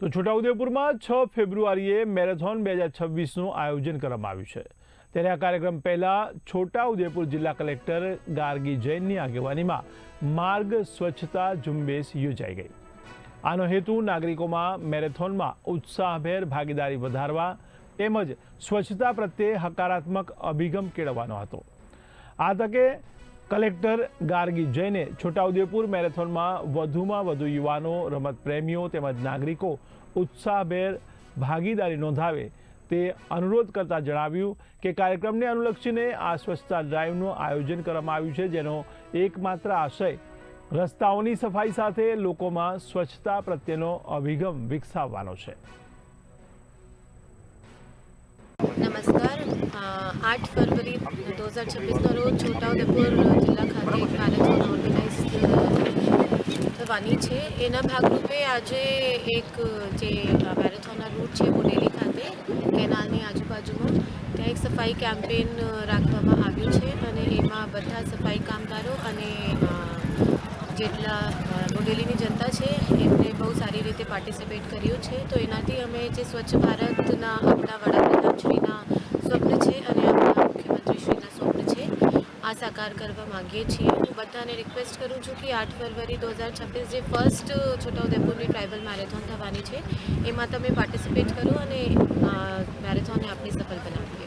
તો છોટાઉદેપુરમાં છ ફેબ્રુઆરીએ મેરેથોન બે હજાર છવ્વીસનું આયોજન કરવામાં આવ્યું છે. ત્યારે આ કાર્યક્રમ પહેલા છોટાઉદેપુર જિલ્લા કલેક્ટર ગાર્ગી જૈનની આગેવાનીમાં માર્ગ સ્વચ્છતા ઝુંબેશ યોજાઈ ગઈ. આનો હેતુ નાગરિકોમાં મેરેથોનમાં ઉત્સાહભેર ભાગીદારી વધારવા તેમજ સ્વચ્છતા પ્રત્યે હકારાત્મક અભિગમ કેળવવાનો હતો. આ તકે કલેક્ટર ગાર્ગી જૈને છોટાઉદેપુર મેરેથોનમાં વધુમાં વધુ યુવાનો રમત પ્રેમીઓ તેમજ નાગરિકો ઉત્સાહભેર ભાગીદારી નોંધાવે તે અનુરોધ કરતા જણાવ્યું કે કાર્યક્રમને અનુલક્ષીને આ સ્વચ્છતા ડ્રાઈવનું આયોજન કરવામાં આવ્યું છે, જેનો એકમાત્ર આશય રસ્તાઓની સફાઈ સાથે લોકોમાં સ્વચ્છતા પ્રત્યેનો અભિગમ વિકસાવવાનો છે. નમસ્કાર. આઠ ફરવરી દો હજાર છવ્વીસના રોજ છોટાઉદેપુર જિલ્લા ખાતે એક મેરેથોન ઓર્ગેનાઇઝ થવાની છે. એના ભાગરૂપે આજે એક, જે મેરેથોનના રૂટ છે બોડેલી ખાતે, કેનાલની આજુબાજુમાં, ત્યાં એક સફાઈ કેમ્પેન રાખવામાં આવ્યું છે અને એમાં બધા સફાઈ કામદારો અને જેટલા બોડેલીની જનતા છે, એમને બહુ સારી રીતે પાર્ટિસિપેટ કર્યું છે. તો એનાથી અમે જે સ્વચ્છ ભારતના આપણા વડાપ્રધાનશ્રીના સ્વપ્ન છે અને આપણા મુખ્યમંત્રીશ્રીના સ્વપ્ન છે આ સાકાર કરવા માંગીએ છીએ હું બધાને રિક્વેસ્ટ કરું છું કે આઠ ફેબ્રુઆરી દો હજાર છવ્વીસ જે ફર્સ્ટ છોટાઉદેપુરની ટ્રાઇબલ મેરેથોન થવાની છે, એમાં તમે પાર્ટિસિપેટ કરો અને મેરેથોનને આપણે સફળ બનાવીએ